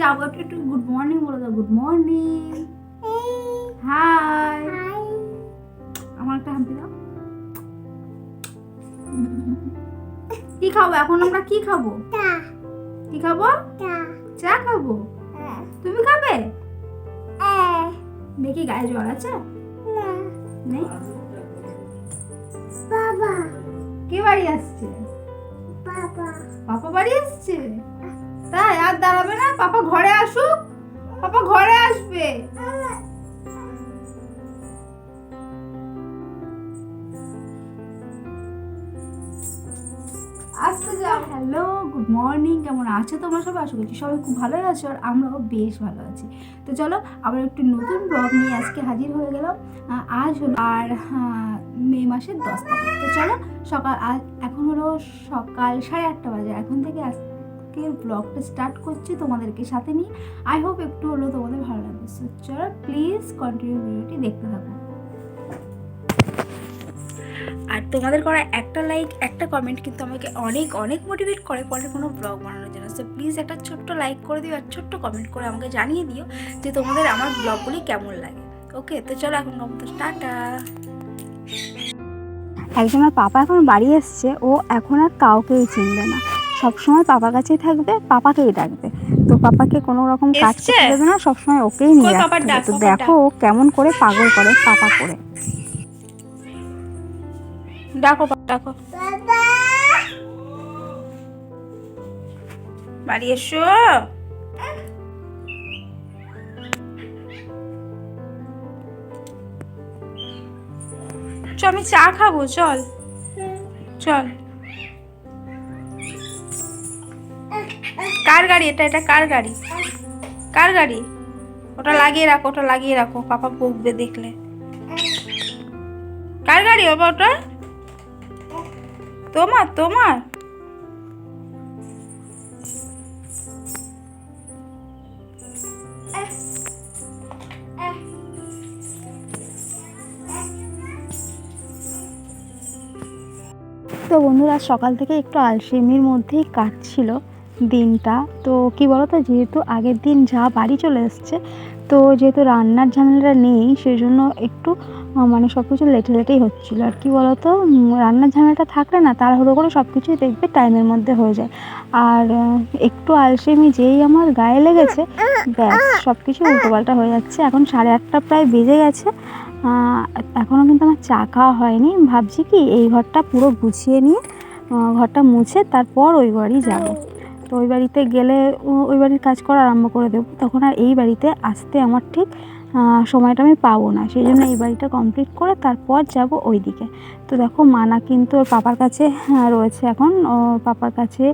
যাব। একটু একটু গুড মর্নিং বলে দাও গুড মর্নিং হাই আমার একটা হাম্পি দাও। কি খাব? এখন আমরা কি খাব? কি খাব? চা। খাব? তুমি খাবে? দেখি গায়ে জ্বর আছে? নেই? বাবা। কে বাড়ি আসছে? বাবা। পাপা বাড়ি আসছে? তাই আর দাঁড়াবে না, পাপা ঘরে আসুক। পাপা ঘরে আসবে। আসতে যাও। হ্যালো গুড মর্নিং কেমন আছো তোমরা সবাই? আশা করছি সবাই খুব ভালোই আছো আর আমরাও বেশ ভালো আছি। তো চলো, আবার একটু নতুন ব্লগ নিয়ে আজকে হাজির হয়ে গেলাম। আজ হলো আর মে মাসের দশ তারিখ। তো চলো, সকাল, আজ এখন হলো সকাল সাড়ে আটটা বাজে। এখন থেকে আজকে ব্লগটা স্টার্ট করছি তোমাদেরকে সাথে নিয়ে। আই হোপ একটু হলেও তোমাদের ভালো লাগবে। সো চলো প্লিজ কন্টিনিউ ভিডিওটি দেখতে থাকো। আর তোমাদের করা একটা লাইক একটা কমেন্ট কিন্তু আমাকে অনেক অনেক মোটিভেট করে পরে কোনো ব্লগ বানানোর জন্য। সো প্লিজ একটা ছোট্ট লাইক করে দিও আর ছোট্ট কমেন্ট করে আমাকে জানিয়ে দিও যে তোমাদের আমার ব্লগগুলি কেমন লাগে। ওকে তো চলো এখন তো টাটা একজন আমার পাপা এখন বাড়ি এসছে ও এখন আর কাউকেই চিনবে না। সবসময় পাপার কাছেই থাকবে পাপাকেই ডাকবে। তো পাপাকে কোনো রকম কাজ? করতে দেবে না সবসময় ওকেই নিয়ে। তো দেখো ও কেমন করে পাগল করে পাপা করে। ডাকো ডাকো। বাবা বাড়ি এসো। চ আমি চা খাব চল। চল। কার গাড়ি? এটা এটা কার গাড়ি? কার গাড়ি? ওটা লাগিয়ে রাখো, ওটা লাগিয়ে রাখো। পাপা বকবে দেখলে। কার গাড়ি বাবা ওটা? তোমার তোমার। তো বন্ধুরা, সকাল থেকে একটু আলসেমির মধ্যেই কাটছিল। দিনটা। তো কি বলতো, যেহেতু আগের দিন যা বাড়ি চলে এসছে, তো যেহেতু রান্নার ঝামেলাটা নেই সেই জন্য একটু মানে সব কিছু লেটে লেটেই হচ্ছিল। আর কি বলতো রান্নার ঝামেলাটা থাকলে না, তাড়াহুড়ো করে সব কিছুই দেখবে টাইমের মধ্যে হয়ে যায়। আর একটু আলসেমি যেই আমার গায়ে লেগেছে, ব্যাস সব কিছু উল্টোপাল্টা হয়ে যাচ্ছে। এখন সাড়ে আটটা প্রায় বেজে গেছে। এখনও কিন্তু আমার চা খাওয়া হয়নি। ভাবছি কি, এই ঘরটা পুরো গুছিয়ে নিয়ে ঘরটা মুছে তারপর ওই বাড়ি যাব। তো ওই বাড়িতে গেলে ওই বাড়ির কাজ করা আরম্ভ করে দেবো। তখন আর এই বাড়িতে আসতে আমার ঠিক সময়টা আমি পাবো না। সেই জন্য এই বাড়িটা কমপ্লিট করে তারপর যাব ওই দিকে তো দেখো মানা কিন্তু ওর পাপার কাছে রয়েছে এখন। ওর পাপার কাছে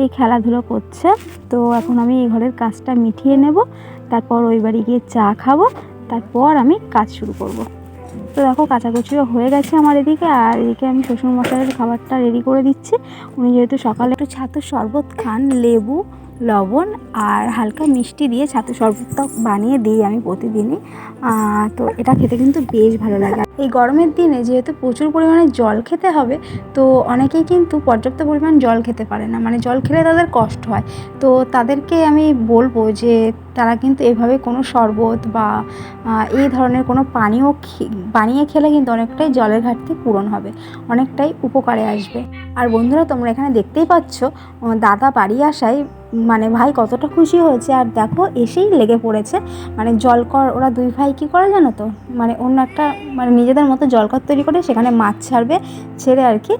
এই খেলাধুলো করছে। তো এখন আমি এই ঘরের কাজটা মিটিয়ে নেব। তারপর ওই বাড়ি গিয়ে চা খাব। তারপর আমি কাজ শুরু করব। তো দেখো কাচাকুচিও হয়ে গেছে আমার এদিকে। আর এদিকে আমি শ্বশুরমশাইয়ের খাবারটা রেডি করে দিচ্ছি। উনি যেহেতু সকালে একটু ছাতুর শরবত খান, লেবু লবণ আর হালকা মিষ্টি দিয়ে ছাতু শরবতটা বানিয়ে দিই আমি প্রতিদিনই। তো এটা খেতে কিন্তু বেশ ভালো লাগে। এই গরমের দিনে যেহেতু প্রচুর পরিমাণে জল খেতে হবে, তো অনেকেই কিন্তু পর্যাপ্ত পরিমাণ জল খেতে পারে না। মানে জল খেলে তাদের কষ্ট হয়। তো তাদেরকে আমি বলব যে তারা কিন্তু এভাবে কোনো শরবত বা এই ধরনের কোনো পানীয় বানিয়ে খেলে কিন্তু অনেকটাই জলের ঘাটতি পূরণ হবে। অনেকটাই উপকারে আসবে। আর বন্ধুরা, তোমরা এখানে দেখতেই পাচ্ছ দাদা বাড়ি আসায় মানে ভাই কতটা খুশি হয়েছে, আর দেখো এসেই লেগে পড়েছে। মানে জলকর ওরা দুই ভাই কী করে জানো তো? মানে অন্য একটা মানে নিজেদের মতো জলকর তৈরি করে সেখানে মাছ ছাড়বে, ছেড়ে আর কি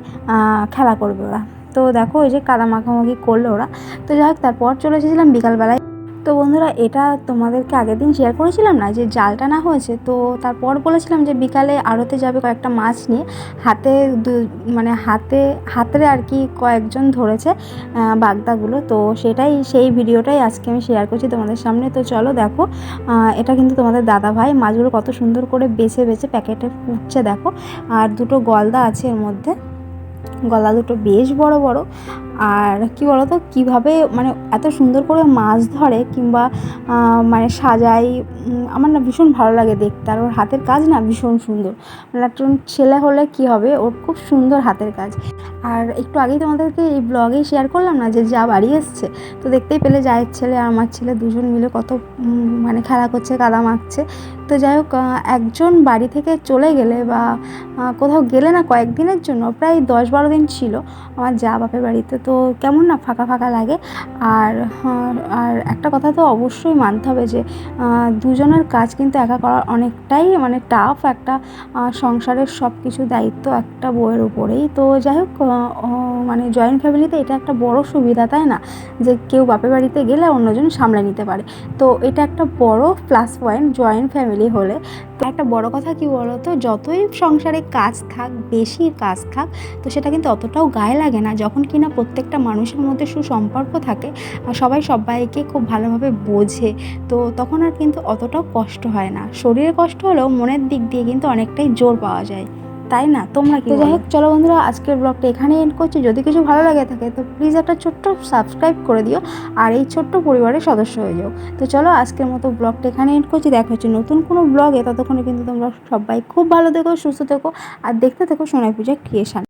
খেলা করবে ওরা। তো দেখো ওই যে কাদা মাখামাখি করল ওরা। তো যাই হোক, তারপর চলে এসেছিলাম বিকালবেলায়। তো বন্ধুরা, এটা তোমাদেরকে আগের দিন শেয়ার করেছিলাম না যে জালটা না হয়েছে, তো তারপর বলেছিলাম যে বিকালে আড়তে যাবে কয়েকটা মাছ নিয়ে। হাতে মানে হাতে হাতে আর কি কয়েকজন ধরেছে বাগদাগুলো। তো সেটাই, সেই ভিডিওটাই আজকে আমি শেয়ার করছি তোমাদের সামনে। তো চলো দেখো এটা কিন্তু তোমাদের দাদা ভাই মাছগুলো কত সুন্দর করে বেছে বেছে প্যাকেটে ফুটছে দেখো। আর দুটো গলদা আছে এর মধ্যে। গলা দুটো বেশ বড় বড়। আর কি বলতো, কীভাবে মানে এত সুন্দর করে মাছ ধরে কিংবা মানে সাজাই আমার না ভীষণ ভালো লাগে দেখতে। আর ওর হাতের কাজ না ভীষণ সুন্দর। মানে একজন ছেলে হলে কি হবে? ওর খুব সুন্দর হাতের কাজ। আর একটু আগেই তোমাদেরকে এই ব্লগেই শেয়ার করলাম না যে যা বাড়ি এসছে, তো দেখতেই পেলে জায়ের ছেলে আর আমার ছেলে দুজন মিলে কত মানে খেলা করছে, কাদা মাখছে। তো যাই হোক একজন বাড়ি থেকে চলে গেলে বা কোথাও গেলে না কয়েকদিনের জন্য, প্রায় দশ বারো দিন ছিল আমার যা বাপের বাড়িতে। তো কেমন না ফাঁকা ফাঁকা লাগে। আর আর একটা কথা তো অবশ্যই মানতে হবে যে দুজনের কাজ কিন্তু একা করা অনেকটাই মানে টাফ একটা সংসারের সব কিছু দায়িত্ব একটা বইয়ের উপরেই। তো যাই হোক মানে জয়েন্ট ফ্যামিলিতে এটা একটা বড় সুবিধা, তাই না? যে কেউ বাপের বাড়িতে গেলে অন্যজন সামলে নিতে পারে। তো এটা একটা বড় প্লাস পয়েন্ট জয়েন্ট ফ্যামিলি হলে। তো একটা বড় কথা কি বলো তো যতই সংসারে কাজ থাক, বেশি কাজ থাক, তো সেটা কিন্তু অতটাও গায়ে লাগে না। যখন কিনা প্রত্যেকটা মানুষের মধ্যে সুসম্পর্ক থাকে, আর সবাই সবাইকে খুব ভালোভাবে বোঝে, তো তখন আর কিন্তু অতটাও কষ্ট হয় না। শরীরে কষ্ট হলেও মনের দিক দিয়ে কিন্তু অনেকটাই জোর পাওয়া যায়। তাই না? তোমরা কি যাই হোক চলো বন্ধুরা আজকের ব্লগটা এখানে এন্ড করছি। যদি কিছু ভালো লাগে থাকে তো প্লিজ একটা ছোট্ট সাবস্ক্রাইব করে দিও আর এই ছোট্ট পরিবারের সদস্য হয়ে যাও। তো চলো আজকের মতো ব্লগটা এখানে এন্ড করছি। দেখা হচ্ছে নতুন কোনো ব্লগে ততক্ষণে কিন্তু তোমরা সবাই খুব ভালো থেকো সুস্থ থেকো আর দেখতে থেকো সোনাই পূজা ক্রিয়েশন